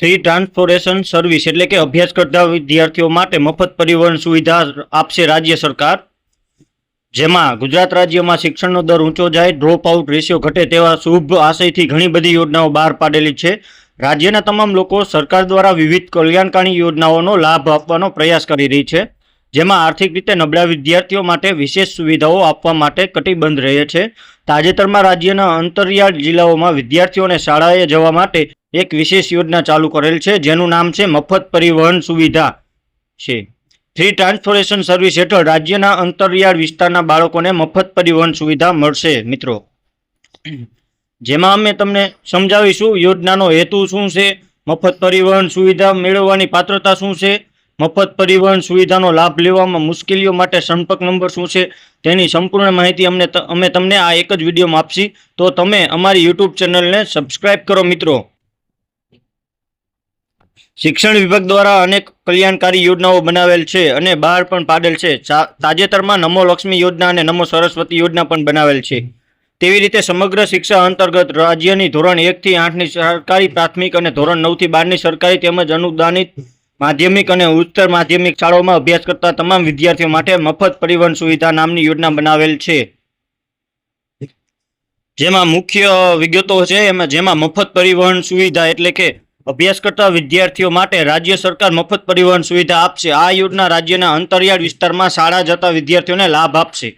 Free transportation service એટલે કે અભ્યાસ કરતા વિદ્યાર્થીઓ માટે મફત પરિવહન સુવિધા આપશે રાજ્ય સરકાર. જેમાં ગુજરાત રાજ્યમાં શિક્ષણનો દર ઊંચો જાય ડ્રોપ આઉટ રેશિયો ઘટે તેવા શુભ આશયથી ઘણી બધી યોજનાઓ બહાર પાડેલી છે. રાજ્યના તમામ લોકો સરકાર દ્વારા વિવિધ કલ્યાણકારી યોજનાઓનો લાભ આપવાનો પ્રયાસ કરી રહી છે. જેમાં આર્થિક રીતે નબળા વિદ્યાર્થીઓ માટે વિશેષ સુવિધાઓ આપવા માટે કટિબદ્ધ રહે છે. તાજેતરમાં રાજ્યના અંતરિયાળ જિલ્લાઓમાં વિદ્યાર્થીઓને શાળાએ જવા માટે એક વિશેષ યોજના ચાલુ કરેલ છે, જેનું નામ છે મફત પરિવહન સુવિધા. છે. ફ્રી ટ્રાન્સપોર્ટેશન સર્વિસ હેઠળ રાજ્યના અંતરિયાળ વિસ્તારના બાળકોને મફત પરિવહન સુવિધા મળશે, મિત્રો. જેમાં અમે તમને સમજાવીશું યોજનાનો હેતુ શું છે, મફત પરિવહન સુવિધા મેળવવાની પાત્રતા શું છે મફત પરિવહન સુવિધાનો લાભ લેવામાં મુશ્કેલીઓ માટે સંપર્ક નંબર શું છે તેની સંપૂર્ણ માહિતી અમને અમે તમને આ એક જ વિડીયોમાં આપશી. તો તમે અમારી યુટ્યુબ ચેનલને સબસ્ક્રાઇબ કરો મિત્રો. શિક્ષણ વિભાગ દ્વારા અનેક કલ્યાણકારી યોજનાઓ બનાવેલ છે અને બહાર પણ પાડેલ છે. તાજેતરમાં નમો લક્ષ્મી યોજના અને નમો સરસ્વતી યોજના પણ બનાવેલ છે. તેવી રીતે સમગ્ર શિક્ષા અંતર્ગત રાજ્યની ધોરણ એકથી આઠની સરકારી પ્રાથમિક અને ધોરણ નવથી બારની સરકારી તેમજ અનુદાનિત માધ્યમિક અને ઉચ્ચતર માધ્યમિક શાળાઓમાં અભ્યાસ કરતા તમામ વિદ્યાર્થીઓ માટે મફત પરિવહન સુવિધા નામની યોજના બનાવેલ છે. જેમાં મુખ્ય વિગતો છે, એમાં જેમાં મફત પરિવહન સુવિધા એટલે કે અભ્યાસ કરતા વિદ્યાર્થીઓ માટે રાજ્ય સરકાર મફત પરિવહન સુવિધા આપશે. આ યોજના રાજ્યના અંતરિયાળ વિસ્તારમાં શાળા જતા વિદ્યાર્થીઓને લાભ આપશે.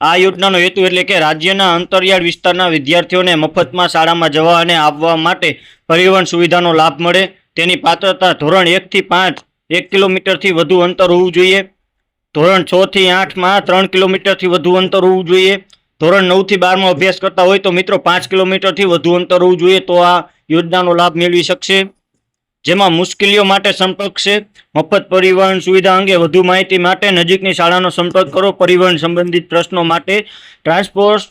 આ યોજનાનો હેતુ એટલે કે રાજ્યના અંતરિયાળ વિસ્તારના વિદ્યાર્થીઓને મફતમાં શાળામાં જવા અને આવવા માટે પરિવહન સુવિધાનો લાભ મળે. તેની પાત્રતા ધોરણ એકથી પાંચ, એક કિલોમીટરથી વધુ અંતર હોવું જોઈએ. ધોરણ છ થી આઠમાં ત્રણ કિલોમીટરથી વધુ અંતર હોવું જોઈએ. ધોરણ નવથી બારમાં અભ્યાસ કરતા હોય તો મિત્રો પાંચ કિલોમીટરથી વધુ અંતર હોવું જોઈએ. તો આ યોજનાનો લાભ મેળવી શકશે. જેમાં મુશ્કેલીઓ માટે સંપર્ક છે. મફત પરિવહન સુવિધા અંગે વધુ માહિતી માટે નજીકની શાળાનો સંપર્ક કરો. પરિવહન સંબંધિત પ્રશ્નો માટે transport,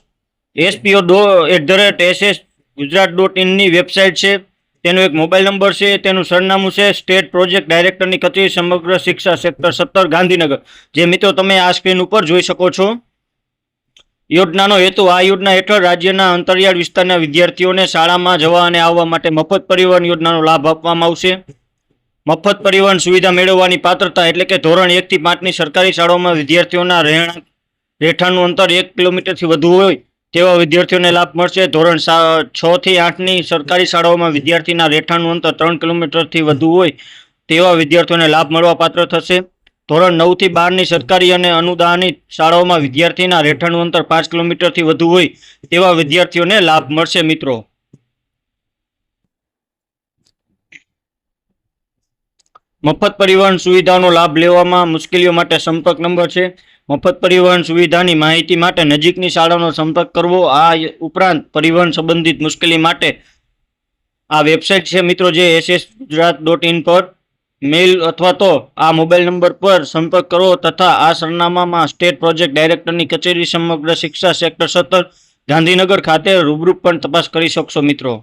SPO dot, at the rate, SS Gujarat dot ઇનની website છે. તેનો એક મોબાઈલ નંબર છે, તેનું સરનામું છે, સ્ટેટ પ્રોજેક્ટ ડાયરેક્ટરની કચેરી સમગ્ર શિક્ષા સેક્ટર સત્તર, ગાંધીનગર. જે મિત્રો તમે આ સ્ક્રીન ઉપર જોઈ શકો છો. યોજનાનો હેતુ આ યોજના હેઠળ રાજ્યના અંતરિયાળ વિસ્તારના વિદ્યાર્થીઓને શાળામાં જવા અને આવવા માટે મફત પરિવહન યોજનાનો લાભ આપવામાં આવશે. મફત પરિવહન સુવિધા મેળવવાની પાત્રતા એટલે કે ધોરણ એકથી પાંચની સરકારી શાળાઓમાં વિદ્યાર્થીઓના રહેણાંક, રહેઠાણનું અંતર એક કિલોમીટરથી વધુ હોય તેવા વિદ્યાર્થીઓને લાભ મળશે. ધોરણ છ થી આઠની સરકારી શાળાઓમાં વિદ્યાર્થીના રહેઠાણનું અંતર ત્રણ કિલોમીટરથી વધુ હોય તેવા વિદ્યાર્થીઓને લાભ મળવા પાત્ર થશે. ધોરણ નવથી બારની સરકારી અને અનુદાનિત શાળાઓમાં વિદ્યાર્થીના રહેઠાણનું અંતર પાંચ કિલોમીટરથી વધુ હોય તેવા વિદ્યાર્થીઓને લાભ મળશે, મિત્રો. મફત પરિવહન સુવિધાનો લાભ લેવામાં મુશ્કેલીઓ માટે સંપર્ક નંબર છે. મફત પરિવહન સુવિધાની માહિતી માટે નજીકની શાળાનો સંપર્ક કરવો, આ ઉપરાંત પરિવહન સંબંધિત મુશ્કેલી માટે આ વેબસાઇટ છે મિત્રો જે એસએસ ગુજરાત ડોટ ઇન પર મેલ અથવા તો આ મોબાઈલ નંબર પર સંપર્ક કરો તથા આ સરનામામાં સ્ટેટ પ્રોજેક્ટ ડાયરેક્ટરની કચેરી સમગ્ર શિક્ષા સેક્ટર સત્તર ગાંધીનગર ખાતે રૂબરૂ પણ તપાસ કરી શકશો મિત્રો.